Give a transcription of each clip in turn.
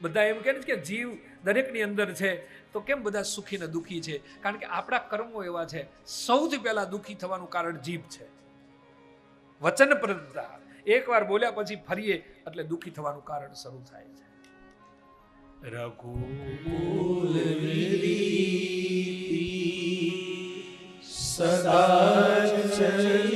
બધા એમ કહે ને કે જીવ દરેકની અંદર છે, તો કેમ બધા સુખી ને દુઃખી છે? કારણ કે આપણા કર્મો એવા છે, સૌથી પહેલા દુઃખી થવાનું કારણ જીભ છે. વચન પ્રદતા એકવાર બોલ્યા પછી ફરીએ, એટલે દુઃખી થવાનું કારણ શરૂ થાય છે. રઘુકુલ સદા ચલિયા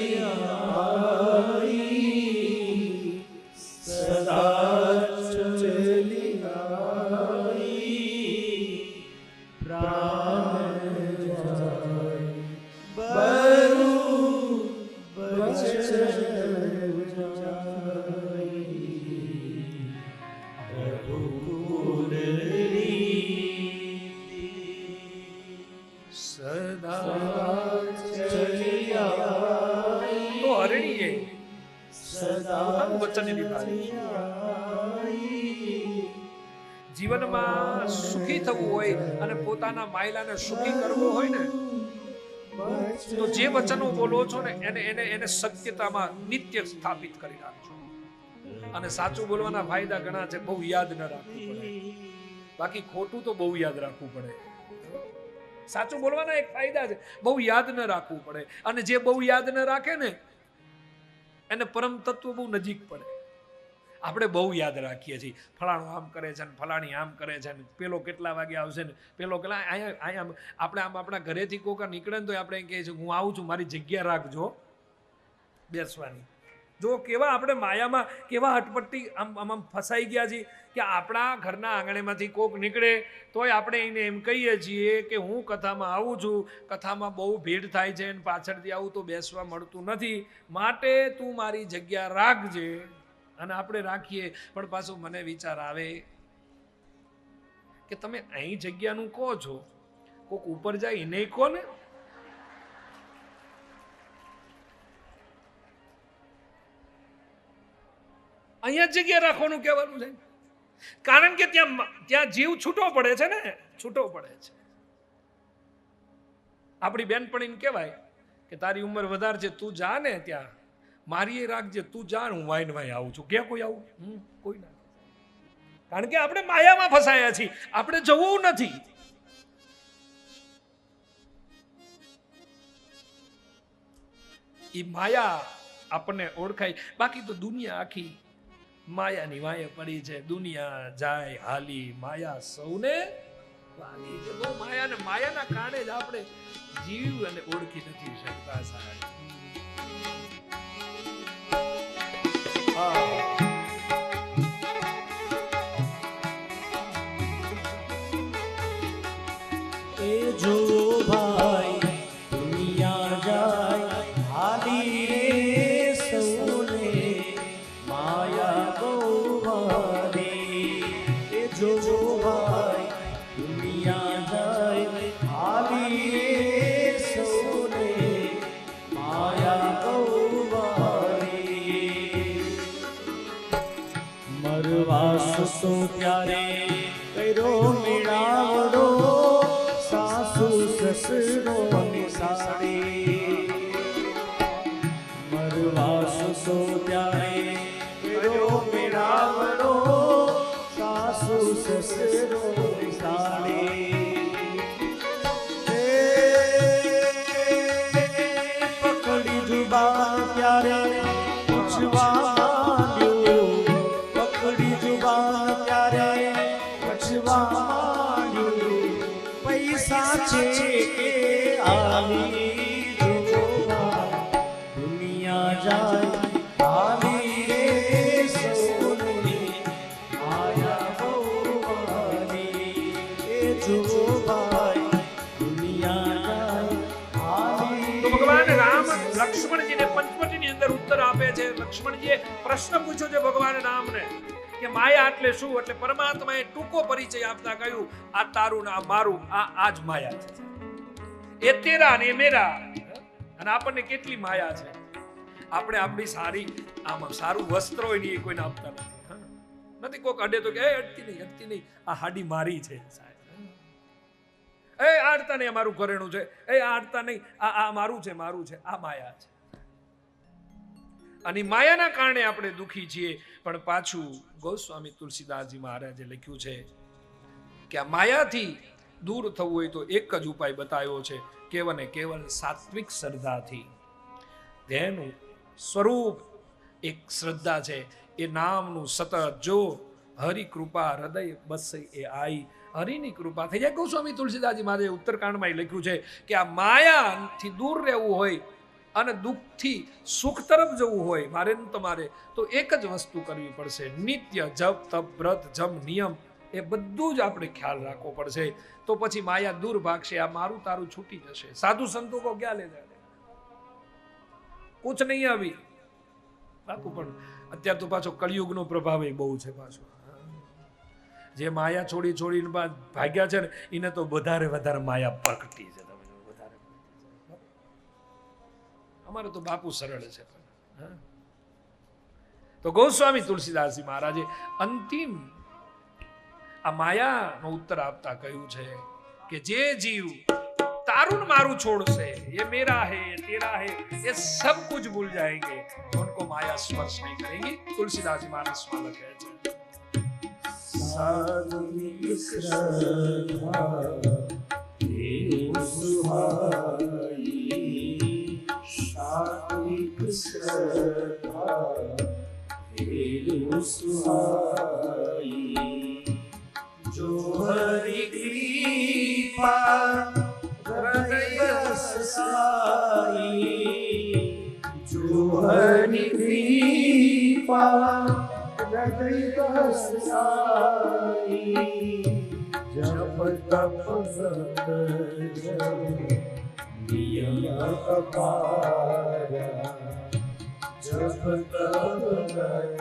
જીવનમાં સુખી થવું હોય અને પોતાના માયલાને સુખી કરવો હોય ને, તો જે વચનો બોલો છો ને, એને એને એને સત્યતામાં નિત્ય સ્થાપિત કરી રાખજો. અને સાચું બોલવાના ફાયદા ઘણા છે, બહુ યાદ ન રાખવું પડે. બાકી ખોટું તો બહુ યાદ રાખવું પડે. સાચું બોલવાના એક ફાયદા છે, બહુ યાદ ન રાખવું પડે. અને જે બહુ યાદ ન રાખે ને એને પરમ તત્વ બહુ નજીક પડે. આપણે બહુ યાદ રાખીએ છીએ. ફલાણું આમ કરે છે ને ફલાણી આમ કરે છે ને પેલો કેટલા વાગે આવશે ને પેલો કેટલા અહીંયા અહીંયા આપણે આમ આપણા ઘરેથી કોકા નીકળે ને તો આપણે એમ કહે છે, હું આવું છું, મારી જગ્યા રાખજો. બેસવાની. જો કેવા આપણે માયામાં કેવા હટપટ્ટી આમ આમ આમ ફસાઈ ગયા છીએ કે આપણા ઘરના આંગણેમાંથી કોક નીકળે, તોય આપણે એને એમ કહીએ છીએ કે હું કથામાં આવું છું, કથામાં બહુ ભીડ થાય છે અને પાછળથી આવું તો બેસવા મળતું નથી. માટે તું મારી જગ્યા રાખજે અને આપણે રાખીએ. પણ પાછું મને વિચાર આવે કે તમે અહીં જગ્યાનું કહો છો. કોક ઉપર જાય, એને કહો ને. અહીંયા જગ્યા રાખવાનું કહેવાનું છે. કારણ કે ત્યાં ત્યાં જીવ છૂટો પડે છે ને? છૂટો પડે છે. આપણી બેનપણીને કહેવાય કે તારી ઉંમર વધારે છે તું જા ને ત્યાં. મારી એ રાખજે તું જા હું વાઈન વાઈ આવું છું. ક્યાં કોઈ આવું? હમ, કોઈ ના. કારણ કે આપણે માયામાં ફસાયા છીએ. આપણે જવું નથી. એ માયા આપણને ઓળખાય. બાકી તો દુનિયા આખી માયાની વાયે પડી છે. દુનિયા જાય હાલી માયા સૌને વાલી છે. બહુ માયા ને માયાના કારણે જ આપણે જીવ અને ઓળખી નથી શકતા સાહેબ. કર્યો મેળાવડો એ ભાઈ દુનિયા તો ભગવાન રામ લક્ષ્મણજીને પંચવટીની અંદર ઉત્તર આપે છે. લક્ષ્મણજીએ પ્રશ્ન પૂછ્યો છે ભગવાન રામને કે માયા એટલે શું? એટલે પરમાત્માએ ટૂંકો પરિચય આપતા કહ્યું આ તારું ને આ મારું આ આ જ માયા છે. એ તેરા ને મેરા. અને આપણને કેટલી માયા છે? આપણે આપણી સારી આમાં સારું વસ્ત્ર હોય ને એ કોઈને આપતા નથી. નથી કોક અડે તો કે અડતી નહીં અડતી નહીં. આ હાડી મારી છે. સાહેબ એ આડતા નહીં અમારું ઘરેણું છે. એ આડતા નહીં, આ આ મારું છે મારું છે, આ માયા છે. અને માયાના કારણે આપણે દુખી છીએ. પણ પાછું ગોસ્વામી તુલસીદાસજી મહારાજે લખ્યું છે કે આ માયાથી દૂર થવું હોય તો એક જ ઉપાય બતાવ્યો છે. કેવલ ને કેવલ સાત્વિક શ્રદ્ધાથી. તેનું સ્વરૂપ એક શ્રદ્ધા છે. એ નામનું સતત જો હરિ કૃપા હૃદય બસ એ આઈ હરિની કૃપા થઈ જાય. ગોસ્વામી તુલસીદાસજી મહારાજે ઉત્તરકાંડમાં લખ્યું છે કે આ માયાથી દૂર રહેવું હોય અને દુઃખથી સુખ તરફ જવું હોય મારે ને તમારે, તો એક જ વસ્તુ કરવી પડશે. નિત્ય જપ, તપ, વ્રત, જમ, નિયમ એ બધું જ આપણે ખ્યાલ રાખવો પડશે. તો પછી માયા દૂર ભાગશે, આ મારું તારું છૂટી જશે. સાધુ સંતો કો ક્યાં લે જાય? કુછ નહીં આવી. પણ અત્યારે તો પાછો કળિયુગનો પ્રભાવ એ બહુ છે પાછો. જે માયા છોડી છોડીને બા- ભાગ્યા છે ને એને તો વધારે વધારે માયા પ્રકટી છે તમે જો વધારે અમારે તો બાપુ સરળ છે હા. તો ગોસ્વામી તુલસીદાસજી મહારાજે અંતિમ આ માયાનો ઉત્તર આપતા કહ્યું છે કે જે જીવ તારું ને મારું છોડશે ये मेरा है ये तेरा है ये सब कुछ भूल जाएंगे उनको माया स्पर्श नहीं करेंगी तुलसीदास जी महाराज स्वागत है સાત્વિક શ્રદ્ધા દેવ સુહાઈ સાત્વિક શ્રદ્ધા દેવ સુહાઈ જો હરિ કૃપા હૃદય બસાઈ જપ તપ વ્રત જપ નિયમ અપાર જપ તપ વ્રત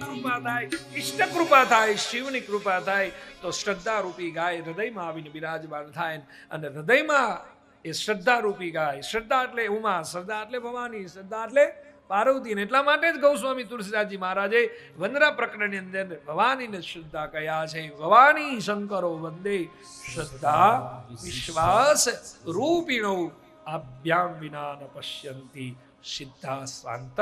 કૃપા થાય, ઈષ્ટ કૃપા થાય, શિવની કૃપા થાય, તો શ્રદ્ધા રૂપી ગાય હૃદયમાં આવીને બિરાજમાન થાય અને હૃદયમાં એ શ્રદ્ધા રૂપી ગાય. શ્રદ્ધા એટલે ઉમા, શ્રદ્ધા એટલે ભવાની, શ્રદ્ધા એટલે પાર્વતી ને એટલા માટે જ ગૌસ્વામી તુલસીદાસજી મહારાજે વંદરા પ્રકરણની અંદર ભવાનીને શ્રદ્ધા કયા છે. ભવાની શંકરો વંદે શ્રદ્ધા વિશ્વાસ રૂપિણો આભ્યામ વિના ન પશ્યંતી સિદ્ધા શાંત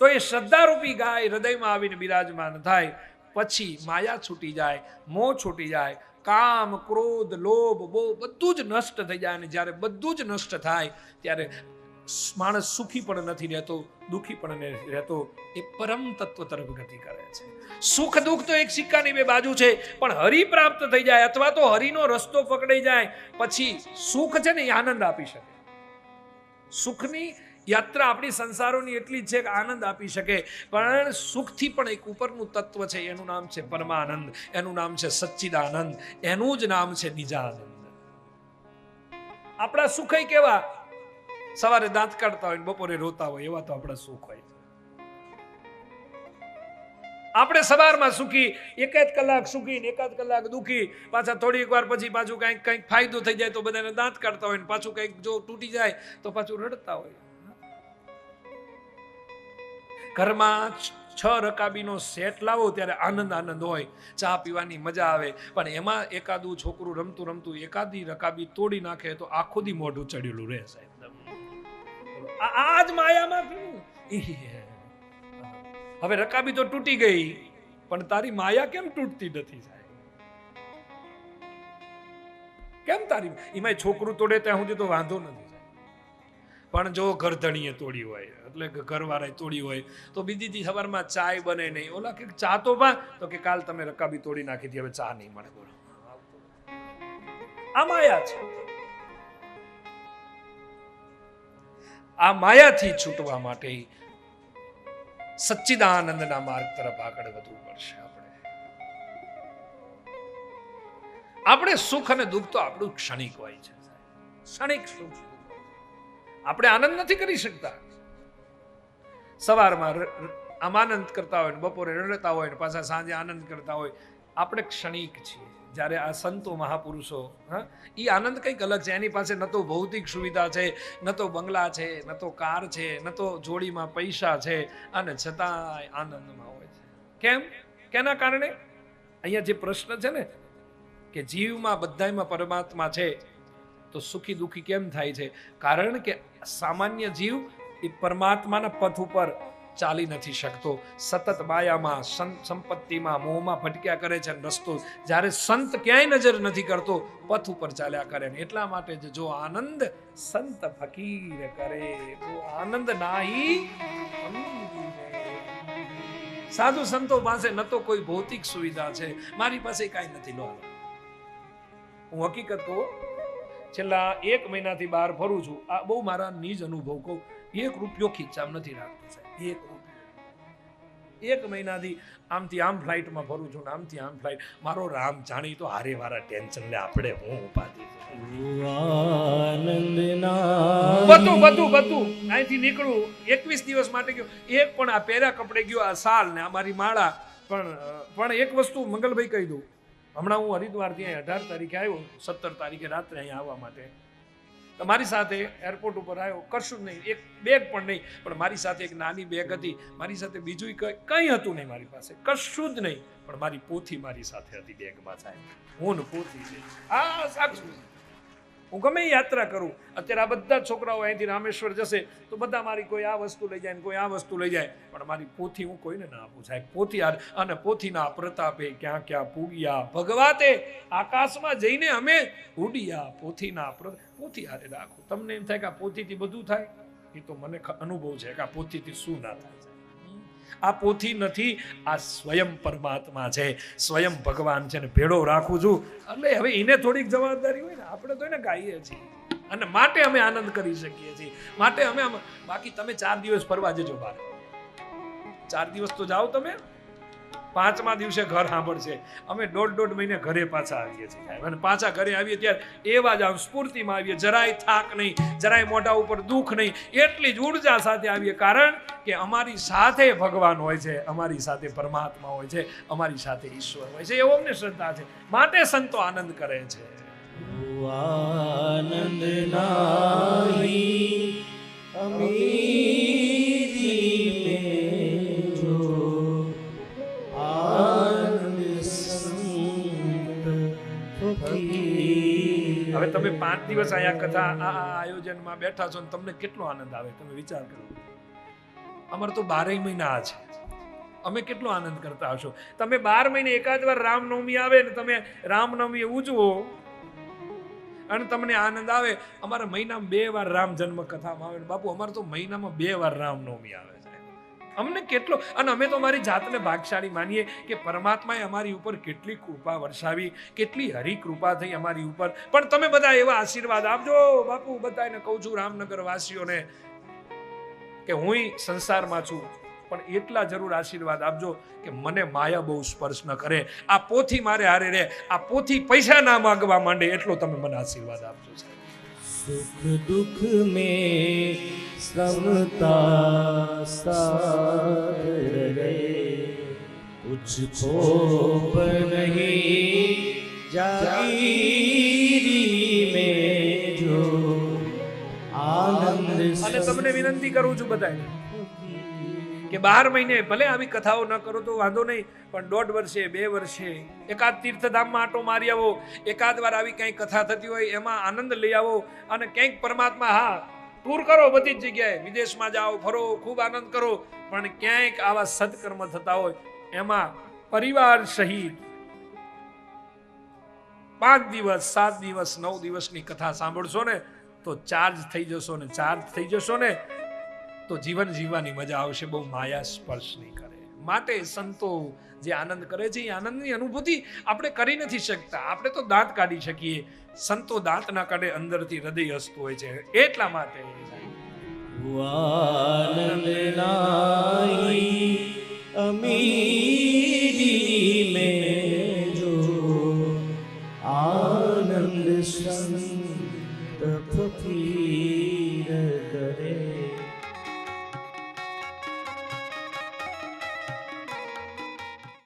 તો એ શ્રદ્ધારૂપી ગાય હૃદયમાં આવીને બિરાજમાન થાય, પછી માયા છૂટી જાય મોહ છૂટી જાય કામ, ક્રોધ, લોભ બહુ બધું જ નષ્ટ થઈ જાય. અને જ્યારે બધું જ નષ્ટ થાય, ત્યારે માણસ સુખી પણ નથી રહેતો, દુઃખી પણ નથી રહેતો. એ પરમ તત્વ તરફ ગતિ કરે છે. સુખ દુઃખ તો એક સિક્કાની બે બાજુ છે, પણ હરિ પ્રાપ્ત થઈ જાય અથવા તો હરિનો રસ્તો પકડાઈ જાય, પછી સુખ છે ને એ આનંદ આપી શકે. સુખની યાત્રા આપણી સંસારોની એટલી જ છે કે આનંદ આપી શકે. પણ સુખથી પણ એક ઉપરનું તત્વ છે, એનું નામ છે પરમાનંદ, એનું નામ છે સચ્ચિદાનંદ, એનું જ નામ છે નિજાનંદ. આપણા સુખ કેવા? સવારે દાંત કાઢતા હોય બપોરે રોતા હોય, એવા તો આપણા સુખ હોય. આપણે સવારમાં સુખી, એકાદ કલાક સુખી એકાદ કલાક દુખી, પાછા થોડીક વાર પછી પાછું કંઈક કંઈક ફાયદો થઈ જાય તો બધાને દાંત કાઢતા હોય ને પાછું કંઈક જો તૂટી જાય તો પાછું રડતા હોય. ઘરમાં છ- રકાબીનો સેટ લાવો ત્યારે આનંદ આનંદ હોય. ચા પીવાની મજા આવે. પણ એમાં એકાદું છોકરું રમતું રમતું એકાદી રકાબી તોડી નાખે તો આખો દી મોઢું ચડેલું રહે સાહેબ. આ જ માયામાં. હવે રકાબી તો તૂટી ગઈ, પણ તારી માયા કેમ તૂટતી નથી સાહેબ? કેમ તારી એમાં છોકરું તોડે ત્યાં સુધી તો વાંધો નથી. પણ જો ઘરધણીએ તોડી હોય, એટલે ઘરવાળાએ તોડી હોય, તો બીજી સવારમાં ચાય બને નહીં. ઓલા કે ચા તો પા, તો કે કાલ તમે રકાબી તોડી નાખી હતી, હવે ચા નહીં મળે. બોલો. આ માયા છે. આ માયાથી છૂટવા માટે સચ્ચિદાનંદના માર્ગ તરફ આગળ વધવું પડશે આપણે. આપણે સુખ અને દુઃખ તો આપણું ક્ષણિક હોય છે ક્ષણિક સુખ આપણે આનંદ નથી કરી શકતા. સવારમાં આમ આનંદ કરતા હોય ને, બપોરે રડતા હોય ને, પાછા સાંજે આનંદ કરતા હોય. આપણે ક્ષણિક છીએ. જ્યારે આ સંતો મહાપુરુષો, હા એ આનંદ કંઈક અલગ છે. એની પાસે ન તો ભૌતિક સુવિધા છે, ન તો બંગલા છે, ન તો કાર છે, ન તો જોડીમાં પૈસા છે, અને છતાં આનંદમાં હોય છે. કેમ? કેના કારણે? અહીંયા જે પ્રશ્ન છે ને, કે જીવમાં બધાયમાં પરમાત્મા છે તો સુખી દુઃખી કેમ થાય છે? કારણ કે સામાન્ય જીવ એ પરમાત્માના પથ ઉપર ચાલી નથી શકતો. સતત માયામાં સંપત્તિમાં, મોહમાં ભટક્યા કરે છે રસ્તો જ્યારે સંત ક્યાંય નજર નથી કરતો, પથ ઉપર ચાલ્યા કરે ને. એટલા માટે જ જો આનંદ સંત ફકીર કરે, તો આનંદ નાહી સાધુ સંતો પાસે ન તો કોઈ ભૌતિક સુવિધા છે. મારી પાસે કાંઈ નથી, લો. હું હકીકત કહું છેલ્લા એક મહિનાથી બહાર ફરું છું. આ બહુ મારા નિજ અનુભવ કહું. એક રૂપિયો ખીચામ નથી રાખતો સાહેબ. એક રૂપિયો. એક મહિનાથી આમથી આમ ફ્લાઇટમાં ફરું છું ને આમથી આમ ફ્લાઇટ મારો રામ જાણી તો હારે વારા ટેન્શન લે આપણે હું ઉપાધી બધું બધું બધું. અહીંથી નીકળું. એકવીસ દિવસ માટે ગયો. એક પણ આ પહેરા કપડે ગયો આ સાલ ને આ મારી માળા. પણ પણ એક વસ્તુ મંગલભાઈ કહી દઉં. હમણાં હું હરિદ્વારથી અહીં અઢાર તારીખે આવ્યો સત્તર તારીખે રાત્રે અહીં આવવા માટે. તમારી મારી સાથે એરપોર્ટ ઉપર આવ્યો, કશું જ નહીં, એક બેગ પણ નહીં, પણ મારી સાથે એક નાની બેગ હતી. મારી સાથે બીજું કંઈ કંઈ હતું નહીં મારી પાસે, કશું જ નહીં, પણ મારી પોથી મારી સાથે હતી બેગમાં સાહેબ. હું ને પોથી છે. આ સાચું. હું ગમે યાત્રા કરું. અત્યારે આ બધા છોકરાઓ અહીંથી રામેશ્વર જશે, તો બધા મારી કોઈ આ વસ્તુ લઈ જાય ને કોઈ આ વસ્તુ લઈ જાય. પણ મારી પોથી હું કોઈને ના આપું, સાહેબ. પોથી અને પોથીના પ્રતાપે ક્યાં ક્યાં પૂગ્યા ભગવાતે. આકાશમાં જઈને અમે ઉડ્યા પોથીના પોથી હારે રાખું. તમને એમ થાય કે આ પોથીથી બધું થાય? એ તો મને અનુભવ છે કે આ પોથીથી શું ના થાય? આ પોથી નથી. આ સ્વયં પરમાત્મા છે. સ્વયં ભગવાન છે ને ભેળો રાખું છું. એટલે હવે એને થોડીક જવાબદારી હોય ને, આપણે તો એને ગાઈએ છીએ. અને માટે અમે આનંદ કરી શકીએ છીએ. માટે અમે બાકી તમે ચાર દિવસ ફરવા જજો બહાર. ચાર દિવસ તો જાઓ તમે. પાંચમા દિવસે ઘર સાંભળશે. અમે દોઢ દોઢ મહિને ઘરે પાછા આવીએ છીએ. અને પાછા ઘરે આવીએ ત્યારે એવા જ આમ સ્ફૂર્તિમાં આવીએ, જરાય થાક નહીં, જરાય મોઢા ઉપર દુઃખ નહીં, એટલી જ ઊર્જા સાથે આવીએ. કારણ કે અમારી સાથે ભગવાન હોય છે, અમારી સાથે પરમાત્મા હોય છે, અમારી સાથે ઈશ્વર હોય છે. એવો અમને શ્રદ્ધા છે. માટે સંતો આનંદ કરે છે. આનંદ પાંચ દિવસ અહીંયા કથા, આ આયોજનમાં બેઠા છો ને તમને કેટલો આનંદ આવે, તમે વિચાર કરો. અમારે તો બારેય મહિના આ છે. અમે કેટલો આનંદ કરતા હશો. તમે બાર મહિને એકાદ વાર રામનવમી આવે ને તમે રામનવમી ઉજવો અને તમને આનંદ આવે. અમારા મહિનામાં બે વાર રામ જન્મ કથામાં આવે બાપુ, અમારે તો મહિનામાં બે વાર રામનવમી આવે અમને કેટલો અને અમે તો અમારી જાતને ભાગશાળી માનીએ કે પરમાત્માએ અમારી ઉપર કેટલી કૃપા વરસાવી, કેટલી હરી કૃપા થઈ અમારી ઉપર. પણ તમે બધા એવા આશીર્વાદ આપજો. બાપુ બધાને કહું છું રામનગર વાસીઓને કે હું સંસારમાં છું, પણ એટલા જરૂર આશીર્વાદ આપજો કે મને માયા બહુ સ્પર્શ ન કરે. આ પોથી મારે હારે રે આ પોથી પૈસા ના માગવા માંડે એટલો તમે મને આશીર્વાદ આપજો સાહેબ. સુખ દુઃખ મેં સમતા સાર રે મુજકો પર નહીં જાગીરી મેં જો આનંદ અને તમને વિનંતી કરું છું બધાને કે બાર મહિને ભલે આવી કથાઓ ન કરો તો વાંધો નહીં, પણ દોઢ વર્ષે, બે વર્ષે, એકાદ તીર્થધામમાં આટો મારી આવો, એકાદ વાર આવી કંઈક કથા થતી હોય એમાં આનંદ લઈ આવો અને કંઈક પરમાત્મા, હા ટૂર કરો બધી જ જગ્યાએ, વિદેશમાં જાઓ, ફરો, ખૂબ આનંદ કરો, પણ ક્યાંક આવા સત્કર્મ થતા હોય, એમાં પરિવાર સહિત પાંચ દિવસ, સાત દિવસ, નવ દિવસની કથા સાંભળશો ને, તો ચાર્જ થઈ જશો ને ચાર્જ થઈ જશો ને તો જીવન જીવવાની મજા આવશે, બહુ માયા સ્પર્શ નહીં કરે. માટે સંતો જે આનંદ કરે છે, એ આનંદની અનુભૂતિ આપણે કરી નથી શકતા. આપણે તો દાંત કાઢી શકીએ. સંતો દાંત ના કાઢે, અંદરથી હૃદય હસતું હોય છે. એટલા માટે અમી